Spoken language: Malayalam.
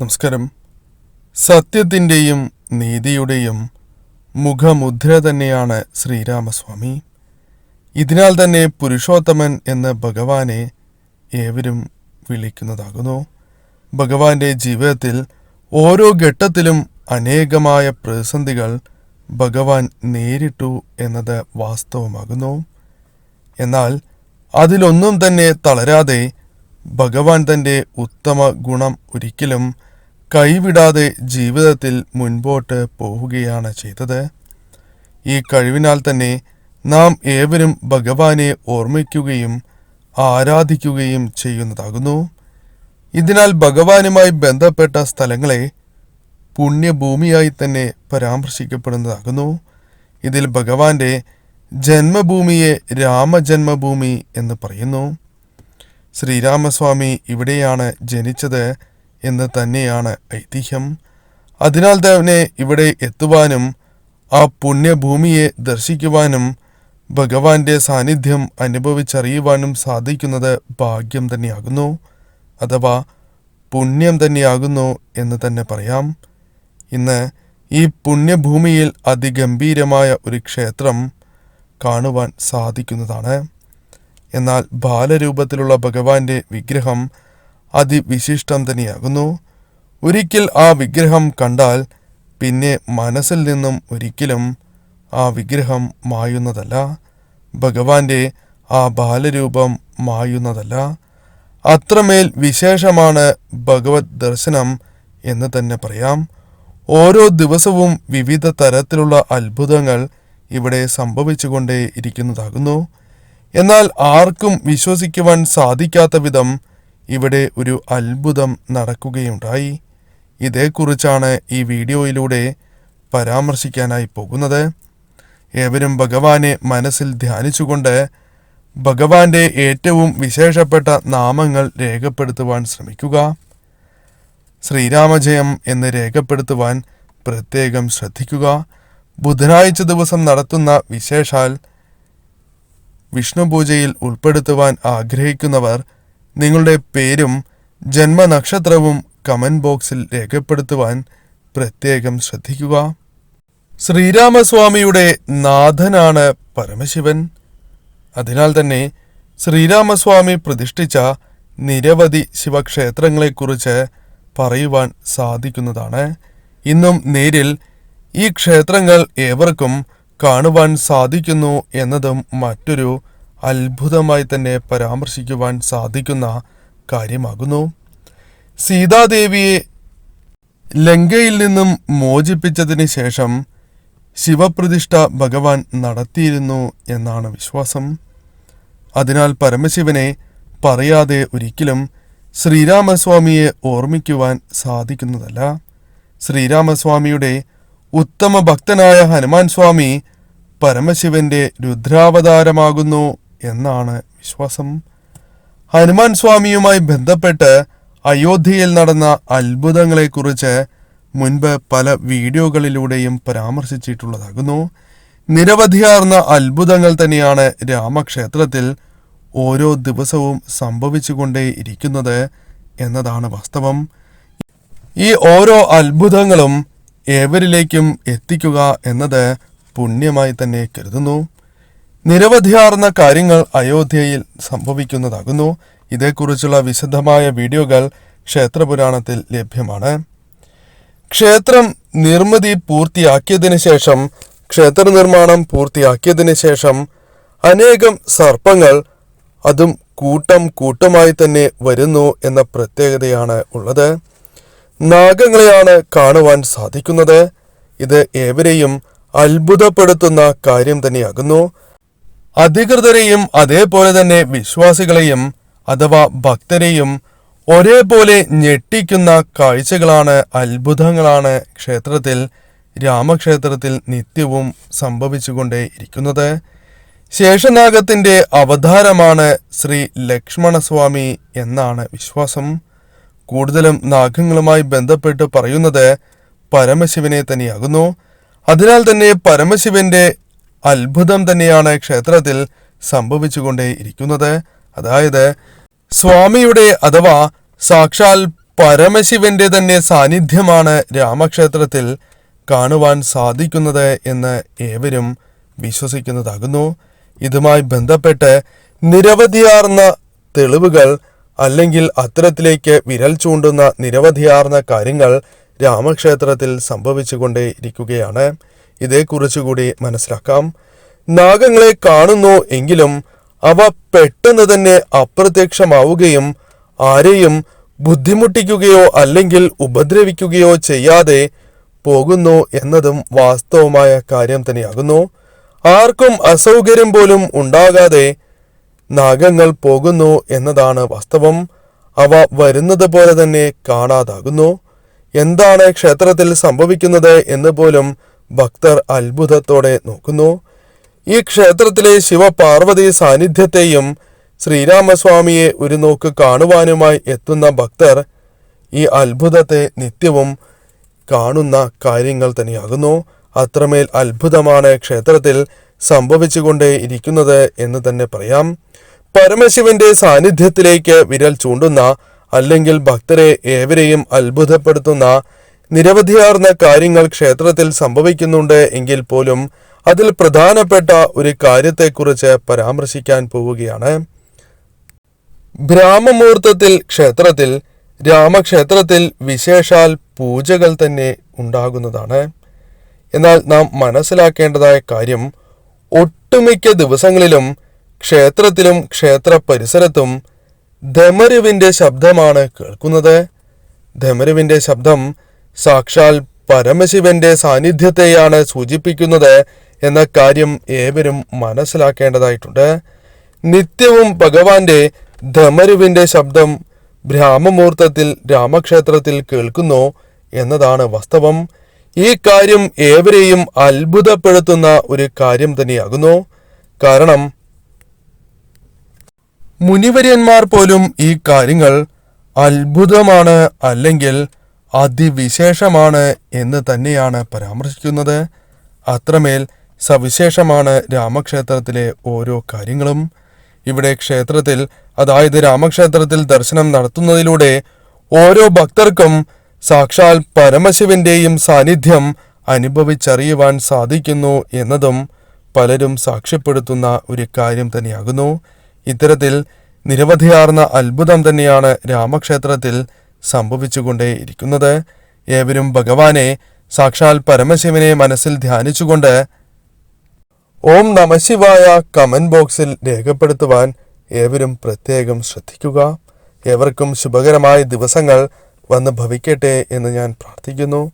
നമസ്കാരം. സത്യത്തിന്റെയും നീതിയുടെയും മുഖമുദ്ര തന്നെയാണ് ശ്രീരാമസ്വാമി. ഇതിനാൽ തന്നെ പുരുഷോത്തമൻ എന്ന ഭഗവാനെ ഏവരും വിളിക്കുന്നതാകുന്നു. ഭഗവാന്റെ ജീവിതത്തിൽ ഓരോ ഘട്ടത്തിലും അനേകമായ പ്രതിസന്ധികൾ ഭഗവാൻ നേരിട്ടു എന്നത് വാസ്തവമാകുന്നു. എന്നാൽ അതിലൊന്നും തന്നെ തളരാതെ ഭഗവാൻ തന്റെ ഉത്തമ ഗുണം ഒരിക്കലും കൈവിടാതെ ജീവിതത്തിൽ മുൻപോട്ട് പോവുകയാണ് ചെയ്തത്. ഈ കഴിവിനാൽ തന്നെ നാം ഏവരും ഭഗവാനെ ഓർമ്മിക്കുകയും ആരാധിക്കുകയും ചെയ്യുന്നതാകുന്നു. ഇതിനാൽ ഭഗവാനുമായി ബന്ധപ്പെട്ട സ്ഥലങ്ങളെ പുണ്യഭൂമിയായി തന്നെ പരാമർശിക്കപ്പെടുന്നതാകുന്നു. ഇതിൽ ഭഗവാന്റെ ജന്മഭൂമിയെ രാമജന്മഭൂമി എന്ന് പറയുന്നു. ശ്രീരാമസ്വാമി ഇവിടെയാണ് ജനിച്ചത്. എന്ന് തന്നെയാണ് ഐതിഹ്യം. അതിനാൽ തന്നെ ഇവിടെ എത്തുവാനും ആ പുണ്യഭൂമിയെ ദർശിക്കുവാനും ഭഗവാന്റെ സാന്നിധ്യം അനുഭവിച്ചറിയുവാനും സാധിക്കുന്നത് ഭാഗ്യം തന്നെയാകുന്നു. അഥവാ പുണ്യം തന്നെയാകുന്നു എന്ന് തന്നെ പറയാം. ഇന്ന് ഈ പുണ്യഭൂമിയിൽ അതിഗംഭീരമായ ഒരു ക്ഷേത്രം കാണുവാൻ സാധിക്കുന്നതാണ്. എന്നാൽ ബാലരൂപത്തിലുള്ള ഭഗവാന്റെ വിഗ്രഹം അതിവിശിഷ്ടം തന്നെയാകുന്നു ഒരിക്കൽ ആ വിഗ്രഹം കണ്ടാൽ പിന്നെ മനസ്സിൽ നിന്നും ഒരിക്കലും ആ വിഗ്രഹം മായുന്നതല്ല. ഭഗവാന്റെ ആ ബാലരൂപം മായുന്നതല്ല. അത്രമേൽ വിശേഷമാണ് ഭഗവത് ദർശനം എന്ന് തന്നെ പറയാം. ഓരോ ദിവസവും വിവിധ തരത്തിലുള്ള അത്ഭുതങ്ങൾ ഇവിടെ സംഭവിച്ചുകൊണ്ടേ ഇരിക്കുന്നതാകുന്നു എന്നാൽ ആർക്കും വിശ്വസിക്കുവാൻ സാധിക്കാത്ത വിധം ഇവിടെ ഒരു അത്ഭുതം നടക്കുകയുണ്ടായി. ഇതേക്കുറിച്ചാണ് ഈ വീഡിയോയിലൂടെ പരാമർശിക്കാനായി പോകുന്നത്. ഏവരും ഭഗവാനെ മനസ്സിൽ ധ്യാനിച്ചുകൊണ്ട് ഭഗവാന്റെ ഏറ്റവും വിശേഷപ്പെട്ട നാമങ്ങൾ രേഖപ്പെടുത്തുവാൻ ശ്രമിക്കുക. ശ്രീരാമജയം എന്ന് രേഖപ്പെടുത്തുവാൻ പ്രത്യേകം ശ്രദ്ധിക്കുക. ബുധനാഴ്ച ദിവസം നടത്തുന്ന വിശേഷാൽ വിഷ്ണുപൂജയിൽ ഉൾപ്പെടുത്തുവാൻ ആഗ്രഹിക്കുന്നവർ നിങ്ങളുടെ പേരും ജന്മനക്ഷത്രവും കമന്റ് ബോക്സിൽ രേഖപ്പെടുത്തുവാൻ പ്രത്യേകം ശ്രദ്ധിക്കുക. ശ്രീരാമസ്വാമിയുടെ നാഥനാണ് പരമശിവൻ. അതിനാൽ തന്നെ ശ്രീരാമസ്വാമി പ്രതിഷ്ഠിച്ച നിരവധി ശിവക്ഷേത്രങ്ങളെക്കുറിച്ച് പറയുവാൻ സാധിക്കുന്നതാണ്. ഇന്നും നേരിൽ ഈ ക്ഷേത്രങ്ങൾ ഏവർക്കും കാണുവാൻ സാധിക്കുന്നു എന്നതും മറ്റൊരു അത്ഭുതമായി തന്നെ പരാമർശിക്കുവാൻ സാധിക്കുന്ന കാര്യമാകുന്നു. സീതാദേവിയെ ലങ്കയിൽ നിന്നും മോചിപ്പിച്ചതിന് ശേഷം ശിവപ്രതിഷ്ഠ ഭഗവാൻ നടത്തിയിരുന്നു എന്നാണ് വിശ്വാസം. അതിനാൽ പരമശിവനെ പറയാതെ ഒരിക്കലും ശ്രീരാമസ്വാമിയെ ഓർമ്മിക്കുവാൻ സാധിക്കുന്നതല്ല. ശ്രീരാമസ്വാമിയുടെ ഉത്തമ ഭക്തനായ ഹനുമാൻ സ്വാമി പരമശിവന്റെ രുദ്രാവതാരമാകുന്നു എന്നാണ് വിശ്വാസം. ഹനുമാൻ സ്വാമിയുമായി ബന്ധപ്പെട്ട് അയോധ്യയിൽ നടന്ന അത്ഭുതങ്ങളെക്കുറിച്ച് മുൻപ് പല വീഡിയോകളിലൂടെയും പരാമർശിച്ചിട്ടുള്ളതാകുന്നു. നിരവധിയാർന്ന അത്ഭുതങ്ങൾ തന്നെയാണ് രാമക്ഷേത്രത്തിൽ ഓരോ ദിവസവും സംഭവിച്ചുകൊണ്ടേ ഇരിക്കുന്നത് എന്നതാണ് വാസ്തവം. ഈ ഓരോ അത്ഭുതങ്ങളും ഏവരിലേക്കും എത്തിക്കുക എന്നത് പുണ്യമായി തന്നെ കരുതുന്നു. നിരവധിയാർന്ന കാര്യങ്ങൾ അയോധ്യയിൽ സംഭവിക്കുന്നതാകുന്നു. ഇതേക്കുറിച്ചുള്ള വിശദമായ വീഡിയോകൾ ക്ഷേത്രപുരാണത്തിൽ ലഭ്യമാണ്. ക്ഷേത്രം നിർമ്മിതി പൂർത്തിയാക്കിയതിനു ശേഷം ക്ഷേത്ര നിർമ്മാണം പൂർത്തിയാക്കിയതിനു ശേഷം അനേകം സർപ്പങ്ങൾ അതും കൂട്ടം കൂട്ടമായി തന്നെ വരുന്നു എന്ന പ്രത്യേകതയാണ് ഉള്ളത്. നാഗങ്ങളെയാണ് കാണുവാൻ സാധിക്കുന്നത്. ഇത് ഏവരെയും അത്ഭുതപ്പെടുത്തുന്ന കാര്യം തന്നെയാകുന്നു. അധികൃതരെയും അതേപോലെ തന്നെ വിശ്വാസികളെയും അഥവാ ഭക്തരെയും ഒരേപോലെ ഞെട്ടിക്കുന്ന കാഴ്ചകളാണ് അത്ഭുതങ്ങളാണ് ക്ഷേത്രത്തിൽ രാമക്ഷേത്രത്തിൽ നിത്യവും സംഭവിച്ചുകൊണ്ടേ ഇരിക്കുന്നത് ശേഷനാഗത്തിന്റെ അവതാരമാണ് ശ്രീ ലക്ഷ്മണസ്വാമി എന്നാണ് വിശ്വാസം. കൂടുതലും നാഗങ്ങളുമായി ബന്ധപ്പെട്ട് പറയുന്നത് പരമശിവനെ തന്നെയാകുന്നു. അതിനാൽ തന്നെ പരമശിവന്റെ അത്ഭുതം തന്നെയാണ് ക്ഷേത്രത്തിൽ സംഭവിച്ചുകൊണ്ടേ ഇരിക്കുന്നത്. അതായത് സ്വാമിയുടെ അഥവാ സാക്ഷാൽ പരമശിവന്റെ തന്നെ സാന്നിധ്യമാണ് രാമക്ഷേത്രത്തിൽ കാണുവാൻ സാധിക്കുന്നത് എന്ന് ഏവരും വിശ്വസിക്കുന്നതാകുന്നു. ഇതുമായി ബന്ധപ്പെട്ട് നിരവധിയാർന്ന തെളിവുകൾ അല്ലെങ്കിൽ അത്തരത്തിലേക്ക് വിരൽ ചൂണ്ടുന്ന നിരവധിയാർന്ന കാര്യങ്ങൾ രാമക്ഷേത്രത്തിൽ സംഭവിച്ചുകൊണ്ടേ ഇരിക്കുകയാണ്. ഇതേക്കുറിച്ചുകൂടി മനസ്സിലാക്കാം. നാഗങ്ങളെ കാണുന്നു എങ്കിലും അവ പെട്ടെന്ന് തന്നെ അപ്രത്യക്ഷമാവുകയും ആരെയും ബുദ്ധിമുട്ടിക്കുകയോ അല്ലെങ്കിൽ ഉപദ്രവിക്കുകയോ ചെയ്യാതെ പോകുന്നു എന്നതും വാസ്തവമായ കാര്യം തന്നെയാകുന്നു. ആർക്കും അസൗകര്യം പോലും ഉണ്ടാകാതെ നാഗങ്ങൾ പോകുന്നു എന്നതാണ് വാസ്തവം. അവ വരുന്നത് പോലെ തന്നെ കാണാതാകുന്നു. എന്താണ് ക്ഷേത്രത്തിൽ സംഭവിക്കുന്നത് എന്ന് പോലും ഭക്തർ അത്ഭുതത്തോടെ നോക്കുന്നു. ഈ ക്ഷേത്രത്തിലെ ശിവപാർവതി സാന്നിധ്യത്തെയും ശ്രീരാമസ്വാമിയെ ഒരു നോക്ക് കാണുവാനുമായി എത്തുന്ന ഭക്തർ ഈ അത്ഭുതത്തെ നിത്യവും കാണുന്ന കാര്യങ്ങൾ തന്നെയാകുന്നു. അത്രമേൽ അത്ഭുതമാണ് ക്ഷേത്രത്തിൽ സംഭവിച്ചുകൊണ്ടേ ഇരിക്കുന്നത് എന്ന് തന്നെ പറയാം. പരമശിവന്റെ സാന്നിധ്യത്തിലേക്ക് വിരൽ ചൂണ്ടുന്ന അല്ലെങ്കിൽ ഭക്തരെ ഏവരെയും അത്ഭുതപ്പെടുത്തുന്ന നിരവധിയാർന്ന കാര്യങ്ങൾ ക്ഷേത്രത്തിൽ സംഭവിക്കുന്നുണ്ട് എങ്കിൽ പോലും അതിൽ പ്രധാനപ്പെട്ട ഒരു കാര്യത്തെക്കുറിച്ച് പരാമർശിക്കാൻ പോവുകയാണ്. ബ്രാഹ്മമുഹൂർത്തത്തിൽ ക്ഷേത്രത്തിൽ രാമക്ഷേത്രത്തിൽ വിശേഷാൽ പൂജകൾ തന്നെ ഉണ്ടാകുന്നതാണ്. എന്നാൽ നാം മനസ്സിലാക്കേണ്ടതായ കാര്യം ഒട്ടുമിക്ക ദിവസങ്ങളിലും ക്ഷേത്രത്തിലും ക്ഷേത്ര പരിസരത്തും ധമരുവിന്റെ ശബ്ദമാണ് കേൾക്കുന്നത്. ധമരുവിന്റെ ശബ്ദം സാക്ഷാൽ പരമശിവന്റെ സാന്നിധ്യത്തെയാണ് സൂചിപ്പിക്കുന്നത് എന്ന കാര്യം ഏവരും മനസ്സിലാക്കേണ്ടതായിട്ടുണ്ട്. നിത്യവും ഭഗവാന്റെ ധമരുവിന്റെ ശബ്ദം ബ്രാഹ്മമുഹൂർത്തത്തിൽ രാമക്ഷേത്രത്തിൽ കേൾക്കുന്നു എന്നതാണ് വാസ്തവം. ഈ കാര്യം ഏവരെയും അത്ഭുതപ്പെടുത്തുന്ന ഒരു കാര്യം തന്നെയാകുന്നു. കാരണം മുനിവര്യന്മാർ പോലും ഈ കാര്യങ്ങൾ അത്ഭുതമാണ് അല്ലെങ്കിൽ അതിവിശേഷമാണ് എന്ന് തന്നെയാണ് പരാമർശിക്കുന്നത്. അത്രമേൽ സവിശേഷമാണ് രാമക്ഷേത്രത്തിലെ ഓരോ കാര്യങ്ങളും. ഇവിടെ ക്ഷേത്രത്തിൽ അതായത് രാമക്ഷേത്രത്തിൽ ദർശനം നടത്തുന്നതിലൂടെ ഓരോ ഭക്തർക്കും സാക്ഷാൽ പരമശിവന്റെയും സാന്നിധ്യം അനുഭവിച്ചറിയുവാൻ സാധിക്കുന്നു എന്നതും പലരും സാക്ഷ്യപ്പെടുത്തുന്ന ഒരു കാര്യം തന്നെയാകുന്നു. ഇത്തരത്തിൽ നിരവധിയാർന്ന അത്ഭുതം തന്നെയാണ് രാമക്ഷേത്രത്തിൽ സംഭവിച്ചുകൊണ്ടേ ഇരിക്കുന്നത് ഏവരും ഭഗവാനെ സാക്ഷാൽ പരമശിവനെ മനസ്സിൽ ധ്യാനിച്ചുകൊണ്ട് ഓം നമശിവായ കമന്റ് ബോക്സിൽ രേഖപ്പെടുത്തുവാൻ ഏവരും പ്രത്യേകം ശ്രദ്ധിക്കുക. ഏവർക്കും ശുഭകരമായ ദിവസങ്ങൾ വന്ന് ഭവിക്കട്ടെ എന്ന് ഞാൻ പ്രാർത്ഥിക്കുന്നു.